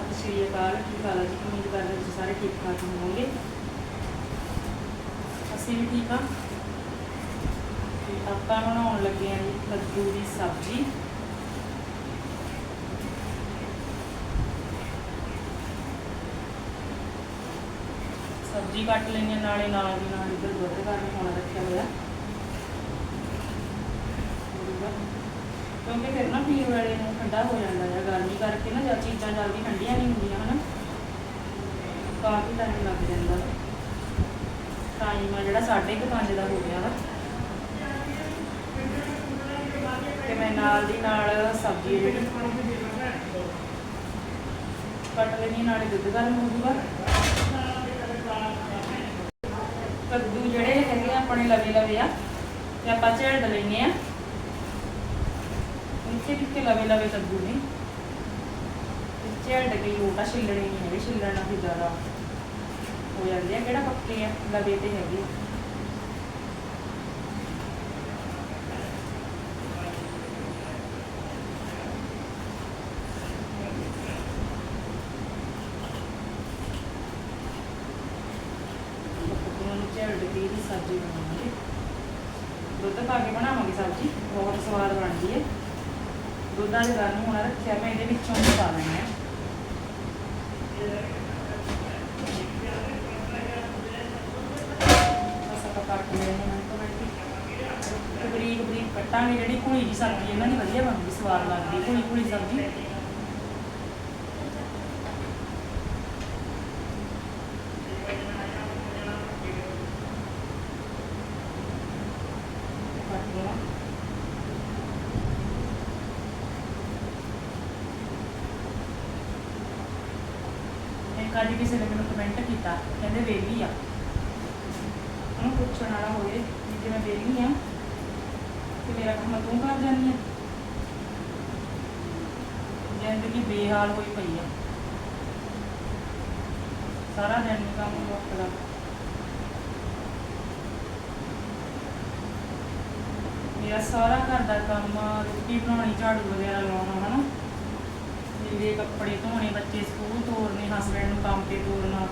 ਸਤਿ ਸ਼੍ਰੀ ਅਕਾਲ ਕੀ ਹਾਲ ਜੀ ਉਮੀਦ ਕਰਦੇ ਤੁਸੀਂ ਸਾਰੇ ਠੀਕ ਠਾਕ ਹੋਵੋਗੇ। ਅਸੀਂ ਵੀ ਠੀਕ ਹਾਂ। ਆਪਾਂ ਬਣਾਉਣ ਲੱਗੇ ਹਾਂ ਜੀ ਕੱਦੂ ਦੀ ਸਬਜ਼ੀ। ਸਬਜ਼ੀ ਕੱਟ ਲੈਣੀ ਹੈ, ਨਾਲੇ ਨਾਲ ਦੀ ਨਾਲ ਇੱਧਰ ਦੁੱਧ ਕਰਨ ਹੋਣਾ ਰੱਖਿਆ ਹੋਇਆ। ਕਿਉਂਕਿ ਫਿਰ ਨਾ ਪੀਣ ਵੇਲੇ ਨੂੰ ਠੰਡਾ ਹੋ ਜਾਂਦਾ ਹੈ ਗਰਮੀ ਕਰਕੇ ਨਾ ਜਦ ਚੀਜ਼ਾਂ ਜਲਦੀ ਠੰਡੀਆਂ ਨਹੀਂ ਹੁੰਦੀਆਂ, ਹਨਾ? ਕਾਫੀ ਟਾਈਮ ਲੱਗ ਜਾਂਦਾ। ਟਾਈਮ ਆ ਜਿਹੜਾ 5:30 ਦਾ ਹੋ ਗਿਆ ਵਾ। ਤੇ ਮੈਂ ਨਾਲ ਦੀ ਨਾਲ ਸਬਜ਼ੀ ਜਿਹੜੀ ਕੱਟ ਲੈਣੀ ਨਾਲੇ ਦੁੱਧ ਗਰਮ ਹੋ ਜੂਗਾ ਕੱਦੂ ਜਿਹੜੇ ਹੈਗੇ ਆਪਣੇ ਲਵੇ ਲਵੇ ਆ, ਤੇ ਆਪਾਂ ਝੇੜ ਲੈਣੇ ਆ ਨੀਚੇ ਕਿਤੇ ਲਵੇ ਲਵੇ ਕੱਦੂ ਨੇ ਤੇ ਝੇੜ ਕੇ ਲੋਟਾ ਛਿੱਲਣੇ ਨਹੀਂ ਹੈਗੇ ਛਿੱਲਣਾ ਵੀ ਜ਼ਿਆਦਾ ਹੋ ਜਾਂਦੇ ਆ ਕਿਹੜਾ ਪੱਕੇ ਆ ਲਵੇ ਤੇ ਹੈਗੇ ਆ। ਕੱਦੂਆਂ ਨੂੰ ਝੇੜ ਕੇ ਇਹਦੀ ਸਬਜ਼ੀ ਬਣਾਵਾਂਗੇ ਦੁੱਧ ਪਾ ਕੇ ਬਣਾਵਾਂਗੇ ਸਬਜ਼ੀ ਬਹੁਤ ਸਵਾਦ ਬਣਦੀ ਹੈ ਦੁੱਧ ਵਾਲੇ ਗਰਮ ਹੋਣਾ ਰੱਖਿਆ, ਮੈਂ ਇਹਦੇ ਵਿੱਚੋਂ ਹੀ। ਪਾ ਲੈਣਾ ਹੈ ਕੱਟ ਲੈਣੇ ਹਨ ਤੋਂ ਬਰੀਕ ਬਰੀਕ ਕੱਟਾਂਗੇ, ਜਿਹੜੀ ਘੁਲੀ ਦੀ ਸਬਜ਼ੀ ਇਹਨਾਂ ਦੀ ਵਧੀਆ ਬਣਦੀ, ਸਵਾਦ ਲੱਗਦੀ ਘੁਲੀ ਘੁਲੀ ਸਬਜ਼ੀ ਕੱਟ ਲਵਾਂ ਇੱਕ ਅੱਜ ਕਿਸੇ ਨੇ ਮੈਨੂੰ ਕਮੈਂਟ ਕੀਤਾ, ਕਹਿੰਦੇ ਵੇਲੀ ਆ। ਉਹਨੂੰ ਪੁੱਛਣ ਵਾਲਾ ਹੋਵੇ ਕਿ ਜੇ ਮੈਂ ਵੇਲੀ ਆ। ਤੇ ਮੇਰਾ ਕੰਮ ਤੂੰ ਕਰ ਜਾਨੀ ਆ। ਜ਼ਿੰਦਗੀ ਬੇਹਾਲ ਹੋਈ ਪਈ ਆ। ਸਾਰਾ ਦਿਨ ਕੰਮ ਮੁੱਕਦਾ। ਮੇਰਾ ਸਾਰਾ ਘਰ ਦਾ ਕੰਮ ਰੋਟੀ ਬਣਾਉਣੀ, ਝਾੜੂ ਵਗੈਰਾ ਲਾਉਣਾ, ਹਨਾ। ਮੇਰੇ ਕੱਪੜੇ ਧੋਣੇ ਬੱਚੇ ਸਕੂਲ ਤੋਰਨੇ ਹਸਬੰਡ ਨੂੰ ਕੰਮ ਤੇ ਤੋਰਨਾ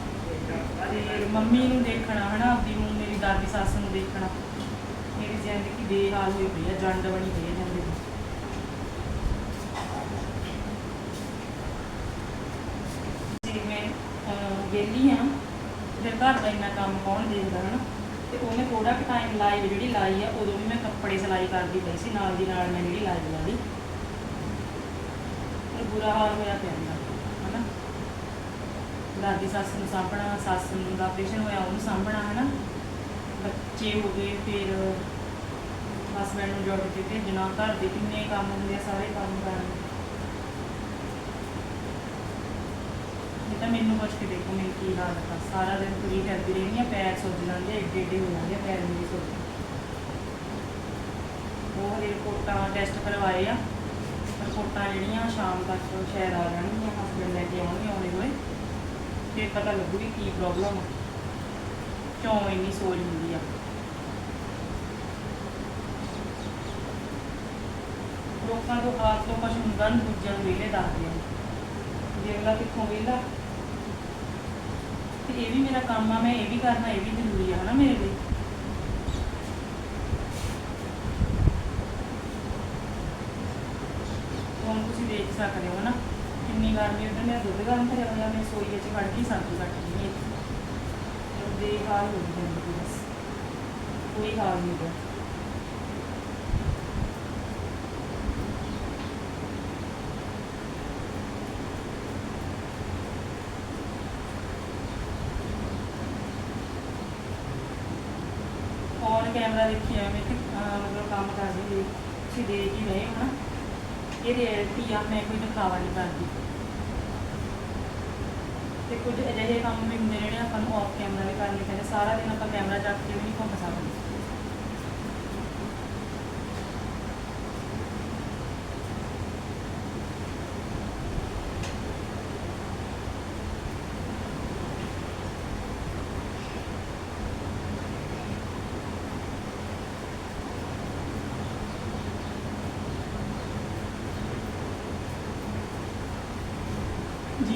ਤੇ ਮੰਮੀ ਨੂੰ ਦੇਖਣਾ ਹਨਾ ਆਪਦੀ ਨੂੰ ਮੇਰੀ ਦਾਦੀ ਸੱਸ ਨੂੰ ਦੇਖਣਾ। ਮੇਰੀ ਜ਼ਿੰਦਗੀ ਬੇਹਾਲ ਹੋਈ ਪਈ ਆ ਜੰਡ ਬਣੀ ਪਈ ਆ ਜ਼ਿੰਦਗੀ ਜੇ ਮੈਂ ਅਹ, ਆ ਫਿਰ ਘਰ ਦਾ ਇੰਨਾ ਕੰਮ ਕੌਣ ਦੇਖਦਾ ਹਨਾ? ਤੇ ਉਹਨੇ ਥੋੜਾ ਕੁ ਟਾਈਮ ਲਾਈ ਜਿਹੜੀ ਲਾਈ ਆ ਉਦੋਂ ਵੀ ਮੈਂ ਕੱਪੜੇ ਸਿਲਾਈ ਕਰਦੀ ਪਈ ਸੀ ਨਾਲ ਦੀ ਨਾਲ ਮੈਂ ਜਿਹੜੀ ਲਾਈ ਲਾ ਲਈ ਬੁਰਾ ਹਾਲ ਹੋਇਆ ਪਿਆ ਮੇਰਾ ਹਨਾ? ਦਾਦੀ ਸੱਸ ਨੂੰ ਸਾਂਭਣਾ ਸੱਸ ਨੂੰ ਦਾ ਆਪਰੇਸ਼ਨ ਹੋਇਆ ਉਹਨੂੰ ਸਾਂਭਣਾ ਹਨਾ? ਬੱਚੇ ਹੋ ਗਏ ਫਿਰ ਹਸਬੈਂਡ ਨੂੰ ਜੋਬ ਤੇ ਭੇਜਣਾ ਘਰ ਦੇ ਕਿੰਨੇ ਕੰਮ ਹੁੰਦੇ ਆ ਸਾਰੇ ਕੰਮ ਕਰਨੇ ਇਹ ਤਾਂ ਮੈਨੂੰ ਪੁੱਛ ਕੇ ਦੇਖੋ ਮੇਰੀ ਕੀ ਹਾਲਤ ਆ? ਸਾਰਾ ਦਿਨ ਤੁਰੀ ਫਿਰਦੀ ਰਹਿੰਦੀ ਆ ਪੈਰ ਸੁੱਜ ਜਾਂਦੇ ਆ, ਏਡੇ ਏਡੇ ਹੋ ਜਾਂਦੇ ਆ ਪੈਰ ਮੇਰੇ ਸੁੱਜ ਉਹ ਹਲੇ ਰਿਪੋਰਟਾਂ ਟੈਸਟ ਕਰਵਾਏ ਆ। ਰਿਪੋਰਟਾਂ ਜਿਹੜੀਆਂ ਸ਼ਾਮ ਤੱਕ ਸ਼ਾਇਦ ਆ ਜਾਣਗੀਆਂ ਹਸਬੈਂਡ ਲੈ ਕੇ ਆਉਣਗੇ ਆਉਣੇ ਹੋਏ, ਫਿਰ ਪਤਾ ਲੱਗੂ ਵੀ ਕੀ ਪ੍ਰੋਬਲਮ ਕਿਉਂ ਇੰਨੀ ਸੋਜ ਹੁੰਦੀ ਆ? ਲੋਕਾਂ ਤੋਂ ਆਪ ਤੋਂ ਕੁਛ ਹੁੰਦਾ ਨਹੀਂ ਦੂਜਿਆਂ ਨੂੰ ਵਿਹਲੇ ਦੱਸਦੇ ਆ। ਜੇ ਕਿੱਥੋਂ ਵਿਹਲਾ? ਤੇ ਇਹ ਵੀ ਮੇਰਾ ਕੰਮ ਆ, ਮੈਂ ਇਹ ਵੀ ਕਰਨਾ, ਇਹ ਵੀ ਜ਼ਰੂਰੀ ਆ, ਹਨਾ ਮੇਰੇ ਲਈ? ਹੁਣ ਸਕਦੇ ਹੋ ਨਾ। ਕਿੰਨੀ ਗਰਮੀ ਉਧਰ ਮੇਰਾ ਦੁੱਧ ਗਰਮ ਕਰਿਆ ਹੋਇਆ, ਮੈਂ ਸੋਈ ਵਿੱਚ ਵੜ ਕੇ ਸਬਜ਼ੀ ਕੱਟ ਰਹੀ ਹੈ। ਹਾਲ ਹੋ ਗਏ ਬਸ। ਕੋਈ ਹਾਲ ਨਹੀਂ ਹੈ ਔਨ ਕੈਮਰਾ ਦੇਖਿਆ ਮੈਂ ਕਿ ਮਤਲਬ ਕੰਮ ਕਰਦੀ ਹੋਈ ਤੁਸੀਂ ਦੇਖ ਹੀ ਰਹੇ ਹੋ ਇਹ ਰਿਐਲਿਟੀ ਆ, ਮੈਂ ਕੋਈ ਦਿਖਾਵਾ ਨਹੀਂ ਕਰਦੀ। ਤੇ ਕੁਝ ਅਜਿਹੇ ਕੰਮ ਵੀ ਹੁੰਦੇ ਜਿਹੜੇ ਆਪਾਂ ਨੂੰ ਆਫ ਕੈਮਰਾ ਵੀ ਕਰਨੇ ਪੈਂਦੇ, ਸਾਰਾ ਦਿਨ ਆਪਾਂ ਕੈਮਰਾ ਚੱਕ ਕੇ ਵੀ ਨਹੀਂ ਘੁੰਮ ਸਕਦੇ।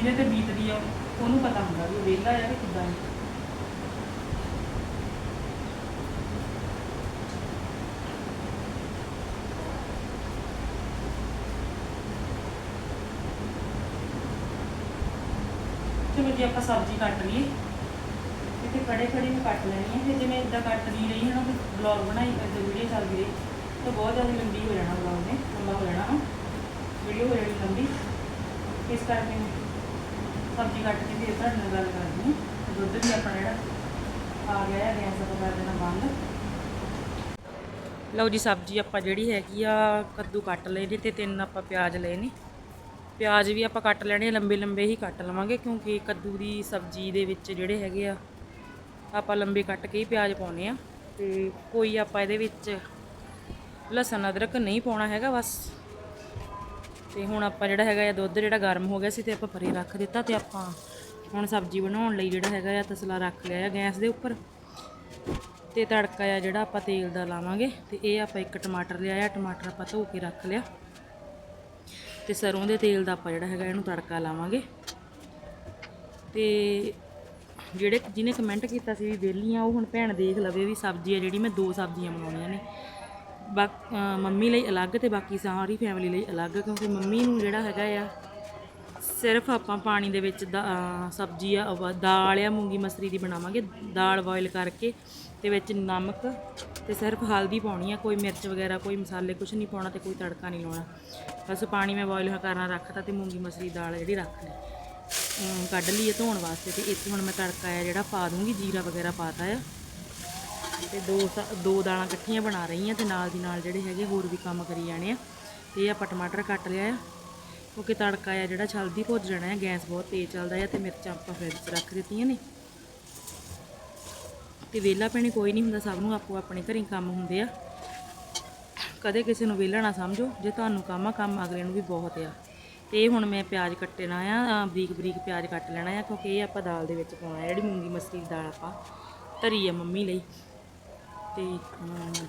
ਜਿਹਦੇ ਤੇ ਬੀਤਦੀ ਆ, ਉਹਨੂੰ ਪਤਾ ਹੁੰਦਾ ਵੀ ਉਹ ਆ ਕਿ ਕਿੱਦਾਂ ਹੈ ਚਲੋ ਜੀ, ਆਪਾਂ ਸਬਜ਼ੀ ਕੱਟ ਲਈਏ। ਇੱਥੇ ਖੜੇ ਖੜੇ ਨੂੰ ਕੱਟ ਲੈਣੀ ਹੈ ਫਿਰ ਜਿਵੇਂ ਇਦਾਂ ਕੱਟਦੀ ਰਹੀ ਹੈ ਨਾ ਬਲੌਗ ਬਣਾਈ ਕਰਦੇ ਵੀਡੀਓ ਚੱਲਦੀ ਰਹੀ, ਤਾਂ ਬਹੁਤ ਜ਼ਿਆਦਾ ਲੰਬੀ ਹੋ ਜਾਣਾ ਬਲੌਗ ਨੇ, ਲੰਬਾ ਹੋ ਜਾਣਾ ਵੀਡੀਓ ਹੋ ਜਾਣੀ ਲੰਬੀ। ਇਸ ਕਰਕੇ ਸਬਜ਼ੀ ਕੱਟ ਕੇ ਫਿਰ ਤੁਹਾਡੇ ਨਾਲ ਗੱਲ ਕਰਦੀ ਹਾਂ। ਦੁੱਧ ਵੀ ਆਪਣਾ ਜਿਹੜਾ ਆ ਗਿਆ ਹੈ, ਗੈਸ ਦਾ ਕਰ ਦੇਣਾ ਬੰਦ। ਲਓ ਜੀ, ਸਬਜ਼ੀ ਆਪਾਂ ਜਿਹੜੀ ਹੈਗੀ ਆ, ਕੱਦੂ ਕੱਟ ਲਏ ਨੇ ਤੇ ਤਿੰਨ ਆਪਾਂ ਪਿਆਜ਼ ਲਏ ਨੇ। ਪਿਆਜ਼ ਵੀ ਆਪਾਂ ਕੱਟ ਲੈਣੇ ਲੰਬੇ ਲੰਬੇ ਹੀ ਕੱਟ ਲਵਾਂਗੇ, ਕਿਉਂਕਿ ਕੱਦੂ ਦੀ ਸਬਜ਼ੀ ਦੇ ਵਿੱਚ ਜਿਹੜੇ ਹੈਗੇ ਆ, ਆਪਾਂ ਲੰਬੇ ਕੱਟ ਕੇ ਹੀ ਪਿਆਜ਼ ਪਾਉਨੇ ਆ। ਤੇ ਕੋਈ ਆਪਾਂ ਇਹਦੇ ਵਿੱਚ ਲਸਣ ਅਦਰਕ ਨਹੀਂ ਪਾਉਣਾ ਹੈਗਾ, ਬਸ। ਤੇ ਹੁਣ ਆਪਾਂ ਜਿਹੜਾ ਹੈਗਾ ਆ ਦੁੱਧ ਜਿਹੜਾ ਗਰਮ ਹੋ ਗਿਆ ਸੀ ਤੇ ਆਪਾਂ ਪਰੇ ਰੱਖ ਦਿੱਤਾ ਤੇ ਆਪਾਂ ਹੁਣ ਸਬਜ਼ੀ ਬਣਾਉਣ ਲਈ ਜਿਹੜਾ ਹੈਗਾ ਆ ਤਸਲਾ ਰੱਖ ਲਿਆ ਆ ਗੈਸ ਦੇ ਉੱਪਰ। ਤੇ ਤੜਕਾ ਆ ਜਿਹੜਾ ਆਪਾਂ ਤੇਲ ਦਾ ਲਾਵਾਂਗੇ ਤੇ ਇਹ ਆਪਾਂ ਇੱਕ ਟਮਾਟਰ ਲਿਆ ਆ, ਟਮਾਟਰ ਆਪਾਂ ਧੋ ਕੇ ਰੱਖ ਲਿਆ। ਤੇ ਸਰੋਂ ਦੇ ਤੇਲ ਦਾ ਆਪਾਂ ਜਿਹੜਾ ਹੈਗਾ ਇਹਨੂੰ ਤੜਕਾ ਲਾਵਾਂਗੇ। ਤੇ ਜਿਹੜੇ ਜਿਹਨੇ ਕਮੈਂਟ ਕੀਤਾ ਸੀ ਵੀ ਵਿਹਲੀਆਂ, ਉਹ ਹੁਣ ਭੈਣ ਦੇਖ ਲਵੇ ਵੀ ਸਬਜ਼ੀ ਆ ਜਿਹੜੀ ਮੈਂ ਦੋ ਸਬਜ਼ੀਆਂ ਬਣਾਉਣੀਆਂ ਨੇ। ਬਾਕ ਮੰਮੀ ਲਈ ਅਲੱਗ ਤੇ ਬਾਕੀ ਸਾਰੀ ਫੈਮਿਲੀ ਲਈ ਅਲੱਗ, ਕਿਉਂਕਿ ਮੰਮੀ ਨੂੰ ਜਿਹੜਾ ਹੈਗਾ ਆ, ਸਿਰਫ ਆਪਾਂ ਪਾਣੀ ਦੇ ਵਿੱਚ ਦਾ- ਸਬਜ਼ੀ ਆ ਦਾਲ ਆ, ਮੂੰਗੀ ਮਸਰੀ ਦੀ ਬਣਾਵਾਂਗੇ। ਦਾਲ ਬੋਇਲ ਕਰਕੇ ਤੇ ਵਿੱਚ ਨਮਕ ਤੇ ਸਿਰਫ ਹਲਦੀ ਪਾਉਣੀ ਆ। ਕੋਈ ਮਿਰਚ ਵਗੈਰਾ, ਕੋਈ ਮਸਾਲੇ ਕੁਝ ਨਹੀਂ ਪਾਉਣਾ ਤੇ ਕੋਈ ਤੜਕਾ ਨਹੀਂ ਲਾਉਣਾ। ਬਸ ਪਾਣੀ ਮੈਂ ਬੋਇਲ ਕਰਨਾ ਰੱਖਤਾ ਤੇ ਮੂੰਗੀ ਮਸਰੀ ਦਾਲ ਜਿਹੜੀ ਰੱਖ ਲਈ। ਕੱਢ ਲਈ ਹੈ ਧੋਣ ਵਾਸਤੇ ਤੇ ਇੱਥੇ ਹੁਣ ਮੈਂ ਤੜਕਾ ਆ ਜਿਹੜਾ ਪਾ ਦੂੰਗੀ, ਜੀਰਾ ਵਗੈਰਾ ਪਾਤਾ ਆ। ਤੇ ਦੋ ਸ- ਦੋ ਦਾਲਾਂ ਇਕੱਠੀਆਂ ਬਣਾ ਰਹੀ ਆ ਤੇ ਨਾਲ ਦੀ ਨਾਲ ਜਿਹੜੇ ਹੈਗੇ ਹੋਰ ਵੀ ਕੰਮ ਕਰੀ ਜਾਣੇ ਆ। ਤੇ ਇਹ ਆਪਾਂ ਟਮਾਟਰ ਕੱਟ ਲਿਆ ਆ। ਕਿਉਂਕਿ ਤੜਕਾ ਆ ਜਿਹੜਾ ਛਲਦੀ ਭੁੱਜ ਜਾਣਾ ਹੈ ਗੈਸ ਬਹੁਤ ਤੇਜ਼ ਚੱਲਦਾ ਆ ਤੇ ਮਿਰਚਾਂ ਆਪਾਂ ਫ੍ਰਿਜ 'ਚ ਰੱਖ ਦਿੱਤੀਆਂ ਨੇ। ਤੇ ਵਿਹਲਾ ਪੈਣੇ ਕੋਈ ਨਹੀਂ ਹੁੰਦਾ, ਸਭ ਨੂੰ ਆਪੋ ਆਪਣੇ ਘਰੀ ਕੰਮ ਹੁੰਦੇ ਆ। ਕਦੇ ਕਿਸੇ ਨੂੰ ਵਿਹਲਾ ਨਾ ਸਮਝੋ, ਜੇ ਤੁਹਾਨੂੰ ਕੰਮ ਆ, ਕੰਮ ਅਗਲੇ ਨੂੰ ਵੀ ਬਹੁਤ ਆ। ਤੇ ਇਹ ਹੁਣ ਮੈਂ ਪਿਆਜ਼ ਕੱਟਣਾ ਆ ਬਰੀਕ ਬਰੀਕ ਪਿਆਜ਼ ਕੱਟ ਲੈਣਾ ਆ, ਕਿਉਂਕਿ ਇਹ ਆਪਾਂ ਦਾਲ ਦੇ ਵਿੱਚ ਪਾਉਣਾ ਜਿਹੜੀ ਮੂੰਗੀ ਮਸਰੀ ਦੀ ਦਾਲ ਆਪਾਂ ਧਰੀ ਆ ਮੰਮੀ ਲਈ। ਤੇ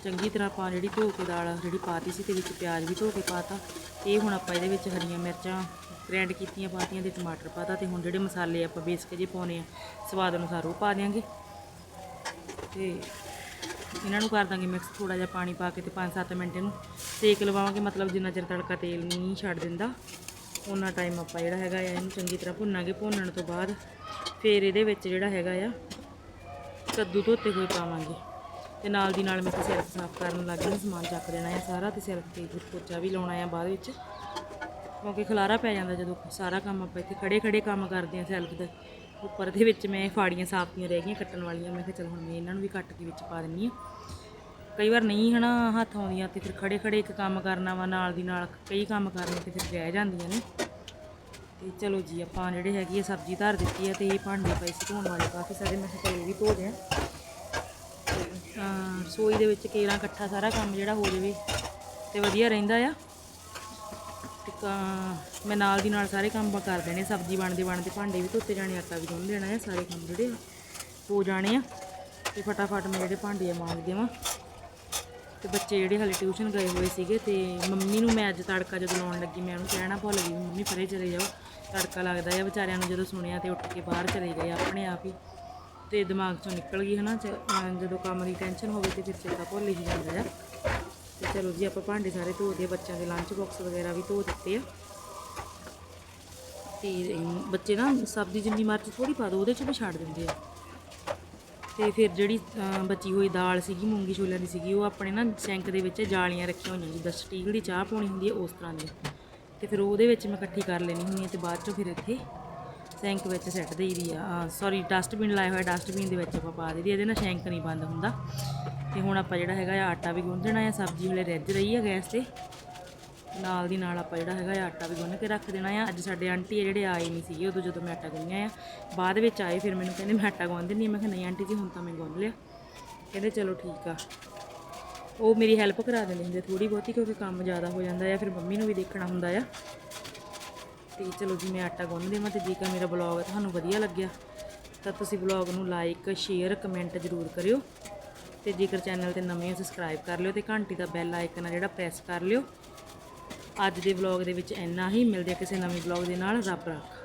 ਚੰਗੀ ਤਰ੍ਹਾਂ ਆਪਾਂ ਜਿਹੜੀ ਧੋ ਕੇ ਦਾਲ ਜਿਹੜੀ ਪਾਤੀ ਸੀ ਤੇ ਵਿੱਚ ਪਿਆਜ਼ ਵੀ ਧੋ ਕੇ ਪਾਤਾ। ਇਹ ਹੁਣ ਆਪਾਂ ਇਹਦੇ ਵਿੱਚ ਹਰੀਆਂ ਮਿਰਚਾਂ ਗ੍ਰੈਂਡ ਕੀਤੀਆਂ, ਪਾਤੀਆਂ ਤੇ ਟਮਾਟਰ ਪਾਤਾ ਤੇ ਹੁਣ ਜਿਹੜੇ ਮਸਾਲੇ ਆਪਾਂ ਬੇਸਿਕ ਜੇ ਪਾਉਣੇ ਆ, ਸਵਾਦ ਅਨੁਸਾਰ ਉਹ ਪਾ ਦਿਆਂਗੇ। ਤੇ ਇਹਨਾਂ ਨੂੰ ਕਰ ਦਾਂਗੇ ਮਿਕਸ ਥੋੜਾ ਜਿਹਾ ਪਾਣੀ ਪਾ ਕੇ ਤੇ 5-7 ਮਿੰਟ ਇਹਨੂੰ ਸੇਕ ਲਵਾਵਾਂਗੇ। ਮਤਲਬ ਜਿੰਨਾ ਚਿਰ ਤੜਕਾ ਤੇਲ ਨਹੀਂ ਛੱਡ ਦਿੰਦਾ ਉਹਨਾਂ ਟਾਈਮ ਆਪਾਂ ਜਿਹੜਾ ਹੈਗਾ ਆ ਇਹਨੂੰ ਚੰਗੀ ਤਰ੍ਹਾਂ ਭੁੰਨਾਂਗੇ। ਭੁੰਨਣ ਤੋਂ ਬਾਅਦ ਫਿਰ ਇਹਦੇ ਵਿੱਚ ਜਿਹੜਾ ਹੈਗਾ ਆ, ਕੱਦੂ ਧੋਤੇ ਹੋਏ ਪਾਵਾਂਗੇ। ਤੇ ਨਾਲ ਦੀ ਨਾਲ ਮੈਂ ਤੇ ਸਿਰਫ ਸਾਫ਼ ਕਰਨ ਲੱਗ ਗਈ, ਸਮਾਨ ਚੱਕ ਦੇਣਾ ਹੈ ਸਾਰਾ ਤੇ ਸਿਰਫ ਤੇ ਪੋਚਾ ਵੀ ਲਾਉਣਾ ਹੈ ਬਾਅਦ ਵਿੱਚ। ਕਿਉਂਕਿ ਖਲਾਰਾ ਪੈ ਜਾਂਦਾ ਜਦੋਂ ਸਾਰਾ ਕੰਮ ਆਪਾਂ ਇੱਥੇ ਖੜੇ ਖੜੇ ਕੰਮ ਕਰਦੇ ਹਾਂ ਸੈਲਫ ਦੇ। ਉੱਪਰ ਦੇ ਵਿੱਚ ਮੈਂ ਫਾੜੀਆਂ ਸਾਫ਼ੀਆਂ ਰਹਿ ਗਈਆਂ ਕੱਟਣ ਵਾਲੀਆਂ, ਮੈਂ ਕਿਹਾ ਚਲ ਹੁਣ ਮੈਂ ਇਹਨਾਂ ਨੂੰ ਵੀ ਕੱਟ ਕੇ ਵਿੱਚ ਪਾ ਦਿੰਨੀ ਆ। ਕਈ ਵਾਰ ਨਹੀਂ ਹਨਾ ਹੱਥ ਆਉਂਦੀਆਂ ਤੇ ਫਿਰ ਖੜੇ ਖੜੇ ਇੱਕ ਕੰਮ ਕਰਨਾ ਵਾ, ਨਾਲ ਦੀ ਨਾਲ ਕਈ ਕੰਮ ਕਰਨੇ ਤੇ ਫਿਰ ਰਹਿ ਜਾਂਦੀਆਂ ਨੇ। ਤੇ ਚਲੋ ਜੀ, ਆਪਾਂ ਜਿਹੜੇ ਹੈਗੀ ਆ ਸਬਜ਼ੀ ਧਰ ਦਿੱਤੀ ਹੈ ਤੇ ਇਹ ਭਾਂਡੇ ਪਏ ਸੀ ਧੋਣ ਵਾਲੇ ਕਾਫੀ ਸਾਰੇ, ਮੈਂ ਕਿਹਾ ਚਲੋ ਵੀ ਧੋ ਦਿਆਂ। ਰਸੋਈ ਦੇ ਵਿੱਚ ਕੇਰਾਂ ਇਕੱਠਾ ਸਾਰਾ ਕੰਮ ਜਿਹੜਾ ਹੋ ਜਾਵੇ ਤੇ ਵਧੀਆ ਰਹਿੰਦਾ ਆ। ਮੈਂ ਨਾਲ ਦੀ ਨਾਲ ਸਾਰੇ ਕੰਮ ਕਰ ਦੇਣੇ, ਸਬਜ਼ੀ ਬਣਦੇ ਬਣਦੇ ਭਾਂਡੇ ਵੀ ਧੋਤੇ ਜਾਣੇ, ਆਟਾ ਵੀ ਗੁੰਨ ਦੇਣਾ ਆ, ਸਾਰੇ ਕੰਮ ਜਿਹੜੇ ਹੋ ਜਾਣੇ ਆ। ਤੇ ਫਟਾਫਟ ਮੈਂ ਜਿਹੜੇ ਭਾਂਡੇ ਆ ਮਾਂਜ ਦੇਵਾਂ। ਤੇ ਬੱਚੇ ਜਿਹੜੇ ਹਲੇ ਟਿਊਸ਼ਨ ਗਏ ਹੋਏ ਸੀਗੇ ਤੇ ਮੰਮੀ ਨੂੰ ਮੈਂ ਅੱਜ ਤੜਕਾ ਜਦੋਂ ਲਾਉਣ ਲੱਗੀ, ਮੈਂ ਉਹਨੂੰ ਕਹਿਣਾ ਭੁੱਲ ਗਈ, ਮੰਮੀ ਪਰੇ ਚਲੇ ਜਾਓ। ਤੜਕਾ ਲੱਗਦਾ ਆ ਵਿਚਾਰਿਆਂ ਨੂੰ ਜਦੋਂ ਸੁਣਿਆ ਤੇ ਉੱਠ ਕੇ ਬਾਹਰ ਚਲੇ ਗਏ ਆਪਣੇ ਆਪ ਹੀ। ਤੇ ਦਿਮਾਗ ਚੋਂ ਨਿਕਲ ਗਈ ਹਨਾ ਚ- ਜਦੋਂ ਕੰਮ ਦੀ ਟੈਨਸ਼ਨ ਹੋਵੇ ਤੇ ਫਿਰ ਚੇਤਾ ਭੁੱਲ ਹੀ ਜਾਂਦਾ ਆ। ਤੇ ਚਲੋ ਜੀ ਆਪਾਂ ਭਾਂਡੇ ਸਾਰੇ ਧੋ ਦੇ ਬੱਚਿਆਂ ਦੇ ਲੰਚ ਬਾਕਸ ਵਗੈਰਾ ਵੀ ਧੋ ਦਿੱਤੇ ਆ। ਤੇ ਬੱਚੇ ਨਾ ਸਬਜ਼ੀ ਜਿੰਨੀ ਮਰਜ਼ੀ ਥੋੜੀ ਪਾ ਦੋ ਉਹਦੇ ਚ ਵੀ ਛੱਡ ਦਿੰਦੇ ਆ। ਤੇ ਫਿਰ ਜਿਹੜੀ ਅਹ, ਬਚੀ ਹੋਈ ਦਾਲ ਸੀਗੀ ਮੂੰਗੀ ਛੋਲਿਆਂ ਦੀ ਸੀਗੀ ਉਹ ਆਪਣੇ ਨਾ ਸੈਂਕ ਦੇ ਵਿੱਚ ਜਾਲੀਆਂ ਰੱਖੀਆਂ ਹੋਈਆਂ ਜਿੱਦਾਂ ਸਟੀਲ ਦੀ ਚਾਹ ਪਾਉਣੀ ਹੁੰਦੀ ਹੈ ਉਸ ਤਰ੍ਹਾਂ ਦੀ। ਤੇ ਫਿਰ ਉਹਦੇ ਵਿੱਚ ਮੈਂ ਇਕੱਠੀ ਕਰ ਲੈਣੀ ਹੁੰਦੀ ਹੈ ਤੇ ਬਾਅਦ ਚੋਂ ਫਿਰ ਇੱਥੇ ਸਿੰਕ ਵਿੱਚ ਸਿੱਟ ਦੇਈਦੀ ਆ। ਸੌਰੀ ਡਸਟਬਿਨ ਲਾਇਆ ਹੋਇਆ ਡਸਟਬਿਨ ਦੇ ਵਿੱਚ ਆਪਾਂ ਪਾ ਦੇਈਦੀ ਇਹਦੇ ਨਾਲ ਸ਼ੈਂਕ ਨਹੀਂ ਬੰਦ ਹੁੰਦਾ। ਤੇ ਹੁਣ ਆਪਾਂ ਜਿਹੜਾ ਹੈਗਾ ਆਟਾ ਵੀ ਗੁੰਨਣਾ ਆ, ਸਬਜ਼ੀ ਹਲੇ ਰਿੱਝ ਰਹੀ ਆ ਗੈਸ ਤੇ। ਨਾਲ ਦੀ ਨਾਲ ਆਪਾਂ ਜਿਹੜਾ ਹੈਗਾ ਆਟਾ ਵੀ ਗੁੰਨ ਕੇ ਰੱਖ ਦੇਣਾ ਆ। ਅੱਜ ਸਾਡੇ ਆਂਟੀ ਆ ਜਿਹੜੇ ਆਏ ਨਹੀਂ ਸੀਗੇ, ਉਦੋਂ ਜਦੋਂ ਮੈਂ ਆਟਾ ਗੁੰਨਿਆ ਆ। ਬਾਅਦ ਵਿੱਚ ਆਏ, ਫਿਰ ਮੈਨੂੰ ਕਹਿੰਦੇ ਮੈਂ ਆਟਾ ਗੁੰਨ ਦਿੰਦੀ ਹਾਂ ਮੈਂ ਕਿਹਾ ਨਹੀਂ ਆਂਟੀ ਜੀ, ਹੁਣ ਤਾਂ ਮੈਂ ਗੁੰਨ ਲਿਆ। ਕਹਿੰਦੇ ਚਲੋ ਠੀਕ ਆ। ਉਹ ਮੇਰੀ ਹੈਲਪ ਕਰਾ ਦਿੰਦੇ ਹੁੰਦੇ ਥੋੜੀ ਬਹੁਤੀ, ਕਿਉਂਕਿ ਕੰਮ ਜ਼ਿਆਦਾ ਹੋ ਜਾਂਦਾ ਆ, ਫਿਰ ਮੰਮੀ ਨੂੰ ਵੀ ਦੇਖਣਾ ਹੁੰਦਾ ਆ। ਤੇ ਚਲੋ ਜੀ ਮੈਂ ਆਟਾ ਗੁੰਨ ਦੇਵਾਂ ਤੇ ਜੇਕਰ ਮੇਰਾ ਬਲੌਗ ਤੁਹਾਨੂੰ ਵਧੀਆ ਲੱਗਿਆ, ਤਾਂ ਤੁਸੀਂ ਬਲੌਗ ਨੂੰ ਲਾਈਕ ਸ਼ੇਅਰ ਕਮੈਂਟ ਜ਼ਰੂਰ ਕਰਿਓ ਤੇ ਜੇਕਰ ਚੈਨਲ ਤੇ ਨਵੇਂ ਹੋ ਸਬਸਕ੍ਰਾਈਬ ਕਰ ਲਿਓ ਤੇ ਘੰਟੀ ਦਾ ਬੈਲ ਆਈਕਨ ਆ ਜਿਹੜਾ ਪ੍ਰੈਸ ਕਰ ਲਿਓ। ਅੱਜ ਦੇ ਵਲੌਗ ਦੇ ਵਿੱਚ ਇੰਨਾ ਹੀ, ਮਿਲਦੇ ਆ ਕਿਸੇ ਨਵੇਂ ਵਲੌਗ ਦੇ ਨਾਲ, ਰੱਬ ਰੱਖ।